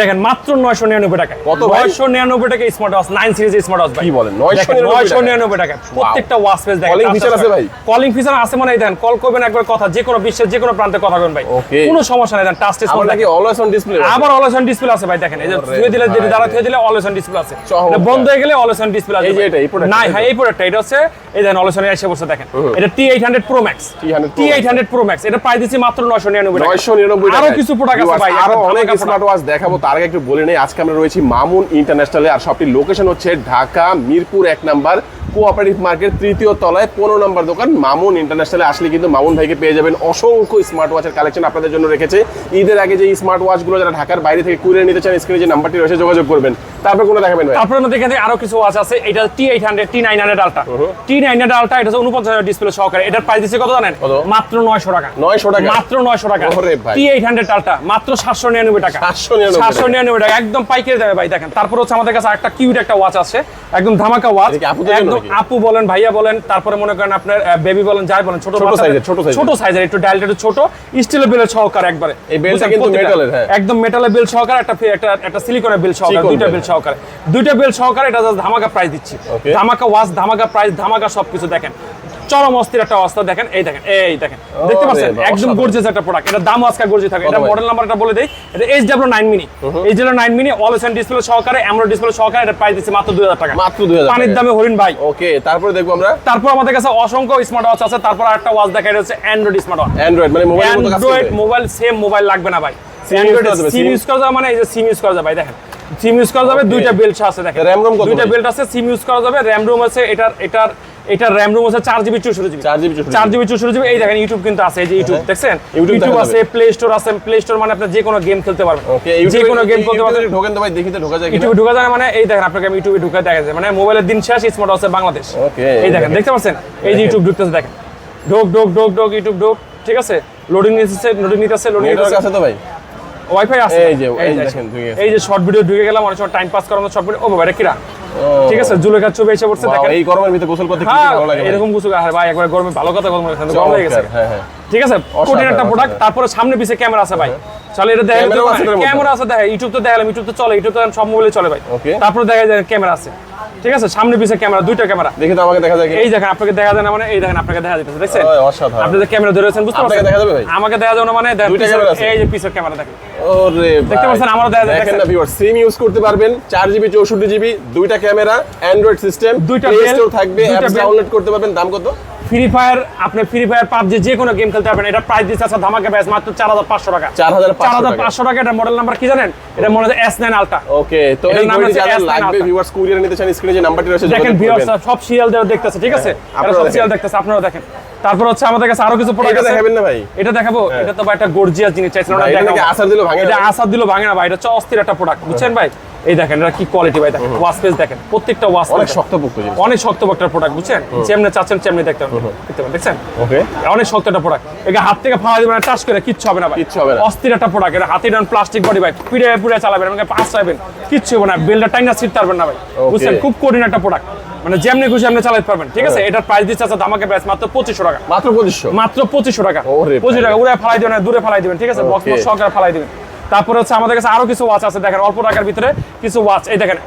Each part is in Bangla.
দেখেন মাত্র নয়শো নিরানব্বই টাকা কত নয়শো নিরানব্বই টাকা smart watch nine series smart watch কি বলেন? নয়শো নিরানব্বই টাকা প্রত্যেকটা ওয়াচ পেজ দেখেন। Calling feature আছে ভাই? কলিং ফিচার আছে মানে দেখেন কল করবেন একবার কথা যে কোনো বিশ্বের যে কোনো প্রান্তে কথা বলবেন ভাই। কোনো সমস্যা নেই দেন টাচ টেস্ট আমার নাকি অলওয়েজ অন ডিসপ্লে আবার অলওয়েজ অন ডিসপ্লে আছে ভাই দেখেন। এই যে ধুয়ে দিলে ভাই। দাঁড়া। ধুয়ে দিলে অলওয়েজ অন ডিসপ্লে আছে। চমৎকার। বন্ধ হয়ে গেলে অলওয়েজ অন ডিসপ্লে আছে এই যে এটা, এই product, না হ্যাঁ এই প্রোডাক্টটা এটা হচ্ছে এই দেখেন অলওয়েজ অন এসে বসে দেখেন। এটা T eight hundred pro max T800 Pro T eight hundred pro max এটা প্রাইস দিচ্ছি মাত্র নয়শো নিরানব্বই টাকা আরও কিছু প্রোডাক্ট আছে ভাই আরও অনেক স্মার্ট ওয়াচ দেখাবো তার আগে একটু বলে নেই আজকে আমরা রয়েছি মামুন ইন্টারন্যাশনালে আর শপটির লোকেশন হচ্ছে ঢাকা মিরপুর এক নাম্বার কোঅপারেটিভ মার্কেট তৃতীয় তলায় পনেরো নম্বর দোকান মামুন ইন্টারন্যাশনালে আসলে কিন্তু মামুন ভাইকে পেয়ে যাবেন অসংখ্য স্মার্ট ওয়াচের কালেকশন আপনাদের জন্য রেখেছে। ঈদের আগে যে স্মার্ট ওয়াচগুলো যারা ঢাকার বাইরে থেকে কুড়িয়ে নিতে চান স্ক্রিনে যে নাম্বারটি রয়েছে যোগাযোগ করবেন। তারপর কোনো দেখাবেন ভাই? তারপরে আমাদের এখানে আরও কিছু ওয়াচ আছে এটা T eight hundred T nine hundred ultra T nine hundred এটা হচ্ছে উনপঞ্চাশ ডিসপ্লে সহকারে। এটার প্রাইস দিচ্ছে কত জানেন? মাত্র নয়শো টাকা। নয়শো টাকা? মাত্র নয়শো টাকা। টি এইট হান্ড্রেড আলটা মাত্র সাতশো নিরানব্বই টাকা। 799 সাতশো নিরানব্বই টাকা একদম পাইকারি দেবে ভাই দেখেন। তারপর হচ্ছে আমাদের কাছে একটা কিউট একটা ওয়াচ আছে একদম ধামাকা ওয়াচ একদম আপু বলেন ভাইয়া বলেন তারপরে মনে করেন আপনার বেবি বলেন যাই বলেন ছোট ছোট সাইজের একটু ডায়ালটা একটু ছোট। স্টিলের বেলের সহকারে একবারে। এই বেলটা কিন্তু এর, হ্যাঁ। একদম মেটালের বেল সহকারে একটা একটা একটা সিলিকনের বেল সহকারে দুইটা বেল সহকারে। দুইটা বেল সহকারে এটা just ধামাকা প্রাইস দিচ্ছি। ধামাকা ওয়াচ ধামাকা প্রাইস ধামাকা সবকিছু দেখেন। চরম অস্থির একটা অবস্থা। দেখেন এই দেখেন এই দেখেন। দেখতে পাচ্ছেন? একদম। গর্জিয়াস একটা প্রোডাক্ট এটা দাম আজকে গর্জি থাকে এটা? মডেল নাম্বারটা বলে দেই। এটা H W nine mini H W nine mini always display সহকারে অ্যামোলেড ডিসপ্লে সহকারে এটা প্রাইস দিচ্ছি মাত্র দুই হাজার টাকা। মাত্র 2000 পানির দামে হরিণ ভাই। ওকে তারপরে দেখব আমরা। তারপর আমাদের কাছে অসংখ্য স্মার্ট ওয়াচ আছে। তারপর একটা ওয়াচ দেখা যাচ্ছে অ্যান্ড্রয়েড স্মার্ট ওয়াচ অ্যান্ড্রয়েড মানে কাজ অ্যান্ড্রয়েড মোবাইল সেম মোবাইল লাগবে না ভাই। সিম? ইউজ করা যাবে মানে এই যে সিম ইউজ করা যাবে ভাই দেখেন। সিম ইউজ করা যাবে দুইটা বেল্ট আছে দেখেন। দুইটা বেল্ট আছে সিম ইউজ করা যাবে র্যাম রুম আছে এটার এটার এটার র্যাম রুম আছে চার জিবি চৌষট্টি জিবি 4 GB 64 চার জিবি চৌষট্টি জিবি এই দেখেন ইউটিউব কিন্তু আছে এই যে ইউটিউব দেখছেন? ইউটিউব আছে প্লে স্টোর আছে প্লে স্টোর মানে আপনি যে কোনো গেম খেলতে পারবেন। ওকে যে কোনো গেম খেলতে পারবেন। ঢোকেন তো ভাই দেখি তো ঢোকা যায় ইউটিউবে ঢোকা যায় মানে এই দেখেন আপনাকে আমি ইউটিউবে ঢুকে দেখা যায় মানে মোবাইলের দিন শেষ স্মার্ট আছে বাংলাদেশ। Okay, এই দেখেন। দেখতে পাচ্ছেন? এই যে ইউটিউব ঢুকতেছে দেখেন। ঢোক ঢোক ঢোক ঢোক ইউটিউব ঢোক ঠিক আছে? লোডিং নিতেছে লোডিং নিতেছে লোডিং নিতেছে। আছে তো ভাই? ওয়াইফাই আছে। এই যে, এই যে শর্ট ভিডিও ঢুকে গেলাম অনেক সময় টাইম পাস করানো শর্ট ভিডিও ও বাবা এটা কিরা? ঠিক আছে জুলেখা ছবি এসে পড়ছে দেখেন। এই গরমের ভিতরে গোসল করতে কি হ্যাঁ ভালো লাগে। এরকম গোসল আর ভাই একবার গরমে ভালো কথা গরম লাগছে গরম হয়ে গেছে। হ্যাঁ হ্যাঁ। ঠিক আছে কোটির একটা প্রোডাক্ট তারপরে সামনে পিছে ক্যামেরা আছে ভাই। চলে এটা দেখা ক্যামেরাও আছে এটার মধ্যে? ক্যামেরা আছে দেখেন ইউটিউব তো দেখালাম ইউটিউব তো চলে ইউটিউব তো সব মোবাইলে চলে ভাই. তারপরে দেখা যায় ক্যামেরা আছে। ঠিক আছে? সামনে পিছে ক্যামেরা দুইটা ক্যামেরা। দেখি তো আমাকে দেখা যায়? এই দেখেন আপনাকে দেখা যায় না মানে এই দেখেন আপনাকে দেখা যাচ্ছে দেখছেন? অসাধারণ। আপনি যে ক্যামেরা ধরে আছেন বুঝতে আপনাকে পারছেন? দেখা যাবে ভাই? আমাকে দেখা যাবে না মানে? এই যে পিছের ক্যামেরা দেখেন। ওরে দেখতে পাচ্ছেন, আমারও দেখা যায়, দেখেন না ভিউয়ার সিম ইউজ করতে পারবেন 4 জিবি 64 জিবি দুইটা ক্যামেরা অ্যান্ড্রয়েড সিস্টেম দুইটা প্লে স্টোর থাকবে অ্যাপস ডাউনলোড করতে পারবেন। দাম কত? ফ্রি ফায়ার আপনি ফ্রি ফায়ার পাবজি যে কোনো গেম খেলতে পারবেন। এটা প্রাইস দিচ্ছে আছে ধামাকা ব্যাস মাত্র চার হাজার পাঁচশো টাকা। 4500 চার হাজার টাকা। পাঁচশো টাকা। এটা মডেল নাম্বার কি জানেন? এটা হয় এস নাইন আলটা ওকে তো এই নাম ঘড়িটি হচ্ছে যাদের S9 লাগবে। ভিউয়ার্স কুরিয়ার নিতে চান স্ক্রিনে যে নাম্বারটি রয়েছে দেখেন ভিউয়ার্স সব সিরিয়াল দেওয়া দেখতেছে ঠিক আছে? হ্যাঁ, আপনারা সব দেখেন। সিরিয়াল দেখতেছে আপনারা দেখেন। তারপর হচ্ছে আমাদের কাছে আরও কিছু প্রোডাক্ট আছে। দেখাবেন না ভাই। এটা দেখাবো এটা তো ভাই একটা গর্জিয়াস জিনিস চাইছিলাম ওটা ভাই, এটা আসার দিলো ভাঙে এটা আসার দিলো ভাঙে না ভাই এটা হচ্ছে অস্থির একটা প্রোডাক্ট বুঝছেন ভাই? এই দেখেন এটা কি কোয়ালিটি ভাই? দেখেন ওয়াশ পেজ দেখেন প্রত্যেকটা ওয়াশ অনেক শক্তপোক্ত অনেক প্রোডাক্ট বুঝছেন? যেমনি চাচ্ছেন তেমনি দেখতে দেখছেন? ওকে। অনেক শক্ত একটা প্রোডাক্ট এটা হাত থেকে ফালা দিবেন টাচ করে কিচ্ছু হবে না ভাই। কিচ্ছু হবে না। অস্থির একটা প্রোডাক্ট এটা হাতে ডান প্লাস্টিক বডি ভাই। পিড়ে পুড়ে চালাবেন আমাকে পাঁচ চাইবেন কিচ্ছু হবে না। বেলটা টাইনা ছিট পারবেন না ভাই। বুঝছেন? খুব কঠিন একটা প্রোডাক্ট মানে যেমনি খুশি আপনি চালাতে পারবেন। ঠিক আছে? এটার প্রাইস দিচ্ছে আছে দামাকে প্রাইস মাত্র পঁচিশশো টাকা। মাত্র 2500 মাত্র পঁচিশশো টাকা। পঁচিশ টাকা। উড়ে ফালাই দিবেন না, দূরে ফালাই দিবেন ঠিক আছে? বক্স. সহকারে ফালাই দিবেন। তারপরে হচ্ছে আমাদের কাছে আরও কিছু ওয়াচ আছে দেখেন অল্প টাকার ভিতরে কিছু ওয়াচ এই দেখেন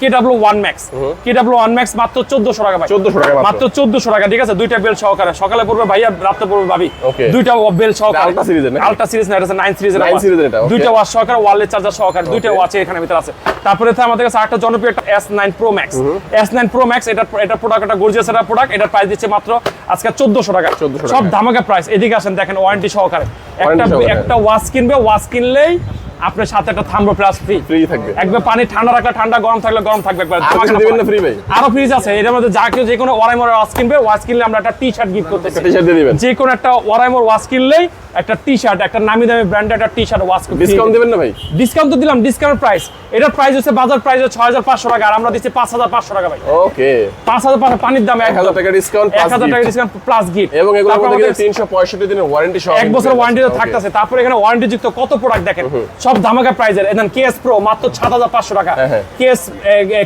K W one max K W one max মাত্র চোদ্দশো টাকা ভাই। 1400 টাকা মাত্র। চোদ্দশো টাকা ঠিক আছে? দুইটা বেল সহকারে। সকালে পড়বে ভাইয়া রাত্রে পড়বে ভাবি। দুইটা বেল সহকারে। এর সিরিজ না এটা নাইন সিরিজের 9 series এর এটা, okay. দুইটা ওয়াচ সহকারে ওয়ালের চার্জার সহকারে দুইটা ওয়াচ এখানে ভিতরে আছে। তারপরে হচ্ছে আমাদের কাছে একটা জনপ্রিয় একটা S nine pro max S nine pro max এটা এটা প্রোডাক্ট একটা গর্জিয়াস একটা প্রোডাক্ট এটার প্রাইস দিচ্ছে মাত্র আজকে চোদ্দশো টাকা। 1400 সব। ধামাকা প্রাইস এদিকে আসেন দেখেন ওয়ারেন্টি সহকারে। একটা একটা ওয়াচ কিনবে ওয়াচ কিনলেই bye. আপনার সাথে একটা থামবো প্লাস ফ্রি ফ্রি থাকবে। একবার পানি ঠান্ডা রাখলে ঠান্ডা গরম থাকলে গরম থাকবে একবার। আর কিছু দিবেন না ফ্রি ভাই? আরও ফ্রিজ আছে এটার মধ্যে যা কেউ যে কোনো ওয়ারাইমোর ওয়াচ কিনবে ওয়াচ কিনলে আমরা একটা টি শার্ট গিফট করতেছি টি-শার্ট দিয়ে দিবেন। যে কোনো একটা ওয়ারাইমোর ওয়াচ কিনলেই একটা টি শার্ট একটা নামি দামি ব্র্যান্ডের একটা টি শার্ট ওয়াচ ডিসকাউন্ট দিবেন না ভাই? ডিসকাউন্ট তো দিলাম ডিসকাউন্ট প্রাইস এটার প্রাইস হচ্ছে বাজার প্রাইস হচ্ছে ছয় হাজার পাঁচশো টাকা আর আমরা দিচ্ছি পাঁচ হাজার পাঁচশো টাকা ভাই। ওকে পাঁচ হাজার পাঁচশো পানির দাম 1000 টাকা ডিসকাউন্ট এক হাজার টাকা ডিসকাউন্ট প্লাস গিফট এবং এগুলোর মধ্যে 365 দিনের ওয়ারেন্টি সহ এক বছর ওয়ারেন্টি থাকতেছে তারপরে এখানে ওয়ারেন্টি যুক্ত কত প্রোডাক্ট দেখেন? সব ধামাকা প্রাইজের এখানে কেএস প্রো মাত্র সাত হাজার পাঁচশো টাকা। কেএস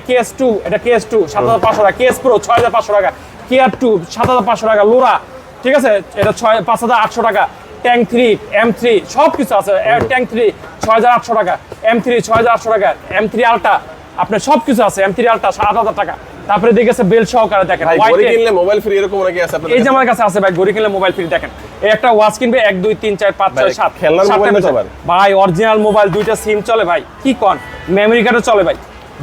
কেএস টু এটা কেএস টু সাত হাজার পাঁচশো টাকা। কেএস প্রো ছয় হাজার পাঁচশো টাকা। কেয়ার টু সাত হাজার পাঁচশো টাকা। লোরা ঠিক আছে? এটা ছয় পাঁচ হাজার আটশো টাকা। ট্যাঙ্ক থ্রি এম থ্রি সব কিছু আছে। ট্যাঙ্ক থ্রি ছয় হাজার আটশো টাকা। এম থ্রি ছয় হাজার আটশো টাকা। এম থ্রি আলটা আপনার সব কিছু আছে। এম থ্রি আলটা সাত হাজার টাকা। তারপরে দেখেছে বেল সহকারে দেখেন। মোবাইল ফ্রি এরকম আছে আপনাদের এই যে? আমার কাছে আছে ভাই ঘড়ি কিনলে মোবাইল ফ্রি দেখেন। একটা ওয়াচ কিনবে এক দুই তিন চার পাঁচ ছয় সাত। খেলনার মোবাইল? ভাই অরিজিনাল মোবাইল দুইটা সিম চলে ভাই। কি কন? মেমরি কার্ডও চলে ভাই।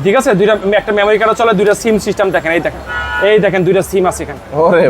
ঠিক আছে? দুইটা একটা মেমরি কার্ডও চলে দুইটা সিম সিস্টেম দেখেন এই দেখেন। এই দেখেন দুইটা সিম আছে এখানে।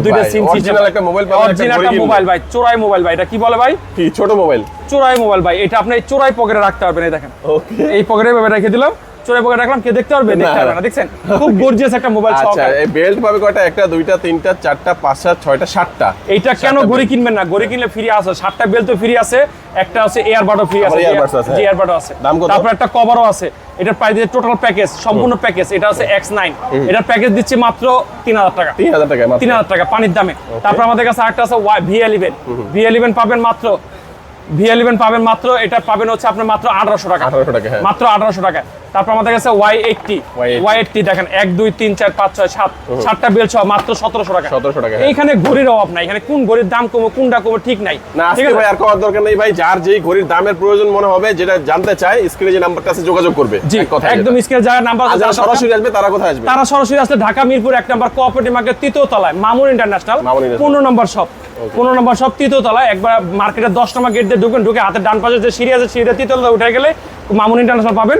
দুইটা সিম সিস্টেম একটা মোবাইল পাবেন, অরিজিনাল একটা মোবাইল ভাই চোরাই মোবাইল ভাই এটা কি বলে ভাই? কি ছোট মোবাইল চোরাই মোবাইল ভাই এটা আপনি চোরাই পকেটে রাখতে পারবেন এই দেখেন। ওকে এই পকেটে ভাবে রেখে দিলাম। চোরাই পকেটে রাখলাম কে দেখতে পারবে দেখতে পারবে না দেখছেন? খুব গর্জিয়াস একটা মোবাইল আচ্ছা এই বেল্ট পাবে কয়টা? একটা দুইটা তিনটা চারটা পাঁচটা ছয়টা সাতটা? এইটা কেন কিনবেন না? কিনলে ফ্রি আছে সাতটা বেল তো ফ্রি আছে একটা আছে এয়ারবাডও ফ্রি আছে। আছে। এয়ারবাডও আছে। দাম কত? তারপর একটা কভারও আছে এটার প্রাইস টোটাল প্যাকেজ সম্পূর্ণ প্যাকেজ এটা আছে এক্স নাইন এটার প্যাকেজ দিচ্ছে মাত্র তিন হাজার টাকা। তিন হাজার টাকা তিন হাজার টাকা পানির দামে। তারপর আমাদের কাছে আরেকটা আছে ভি এলিভেন ভি এলিভেন পাবেন মাত্র ভি এলিভেন পাবেন মাত্র এটা পাবেন হচ্ছে আপনার মাত্র আঠারোশো টাকা। 1800 টাকা, হ্যাঁ। মাত্র আঠারোশো টাকা তারপর আমাদের কাছে ওয়াই এইটটি ওয়াই এইটটি দেখেন এক দুই তিন চার পাঁচ ছয় সাত। সাতটা বেল সহ মাত্র সতেরোশো টাকা। 1700 টাকা, হ্যাঁ। এইখানে ঘড়ির অভাব নাই। এখানে কোন ঘড়ির দাম কমে কোনটা কমে ঠিক নাই। না ঠিক আছে? ভাই আর করার দরকার নেই ভাই। যার যেই ঘড়ির দামের প্রয়োজন মনে হবে যেটা জানতে চায় স্ক্রিনে যে নাম্বারটা আছে যোগাযোগ করবে। জি কথায় একদম স্ক্রিনে যারা নাম্বার আর যারা সরাসরি আসবে তারা কোথায় আসবে? তারা সরাসরি আসলে ঢাকা মিরপুর এক নম্বর কোঅপারেটিভ মার্কেট তৃতীয় তলায় মামুন ইন্টারন্যাশনাল পনেরো নম্বর শপ পনেরো নম্বর শপ তৃতীয় তলায় একবার মার্কেটের দশ নম্বর গেট দিয়ে ঢুকেন ঢুকে হাতের ডান পাশে যে সিঁড়ি আছে সিঁড়িতে তৃতীয় তলায় উঠে গেলে মামুন ইন্টারন্যাশনাল পাবেন।